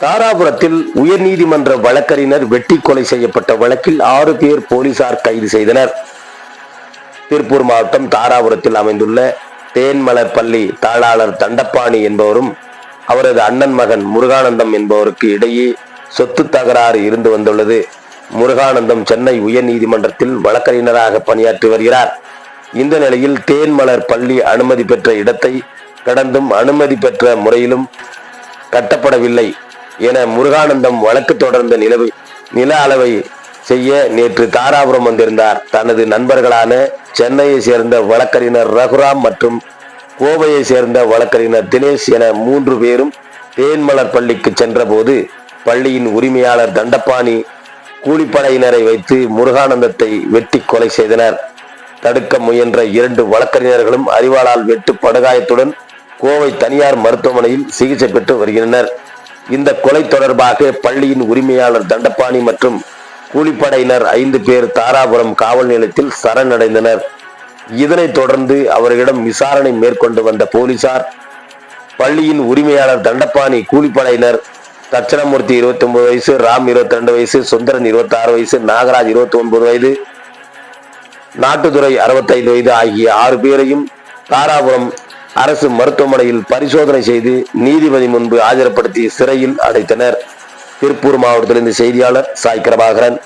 தாராபுரத்தில் உயர்நீதிமன்ற வழக்கறிஞர் வெட்டி கொலை செய்யப்பட்ட வழக்கில் ஆறு பேர் போலீசார் கைது செய்தனர். திருப்பூர் மாவட்டம் தாராபுரத்தில் அமைந்துள்ள தேன்மலர் பள்ளி தாளாளர் தண்டப்பாணி என்பவரும் அவரது அண்ணன் மகன் முருகானந்தம் என்பவருக்கு இடையே சொத்து தகராறு இருந்து வந்துள்ளது. முருகானந்தம் சென்னை உயர்நீதிமன்றத்தில் வழக்கறிஞராக பணியாற்றி வருகிறார். இந்த நிலையில் தேன்மலர் பள்ளி அனுமதி பெற்ற இடத்தை கடந்தும் அனுமதி பெற்ற முறையிலும் கட்டப்படவில்லை என முருகானந்தம் வழக்கு தொடர்ந்த நிலவை நில அளவை செய்ய நேற்று தாராபுரம் வந்திருந்தார். தனது நண்பர்களான சென்னையை சேர்ந்த வழக்கறிஞர் ரகுராம் மற்றும் கோவையை சேர்ந்த வழக்கறிஞர் தினேஷ் என மூன்று பேரும் தேன்மலர் பள்ளிக்கு சென்றபோது பள்ளியின் உரிமையாளர் தண்டபாணி கூலிப்படையினரை வைத்து முருகானந்தத்தை வெட்டி கொலை செய்தனர். தடுக்க முயன்ற இரண்டு வழக்கறிஞர்களும் அறிவாளால் வெட்டு படுகாயத்துடன் கோவை தனியார் மருத்துவமனையில் சிகிச்சை பெற்று வருகின்றனர். இந்த கொலை தொடர்பாக பள்ளியின் உரிமையாளர் தண்டபாணி மற்றும் கூலிப்படையினர் ஐந்து பேர் தாராபுரம் காவல் நிலையத்தில் சரணடைந்தனர். இதனைத் தொடர்ந்து அவர்களிடம் விசாரணை மேற்கொண்டு வந்த போலீசார் பள்ளியின் உரிமையாளர் தண்டபாணி கூலிப்படையினர் தட்சணமூர்த்தி இருபத்தி ஒன்பது வயசு ராம் இருபத்தி ரெண்டு வயசு சுந்தரன் இருபத்தி ஆறு வயசு நாகராஜ் இருபத்தி ஒன்பது வயது நாட்டுத்துறை அறுபத்தைந்து வயது ஆகிய ஆறு பேரையும் தாராபுரம் அரசு மருத்துவமனையில் பரிசோதனை செய்து நீதிபதி முன்பு ஆஜர்படுத்தி சிறையில் அடைத்தனர். திருப்பூர் மாவட்டத்திலிருந்து செய்தியாளர் சாய் பிரபாகரன்.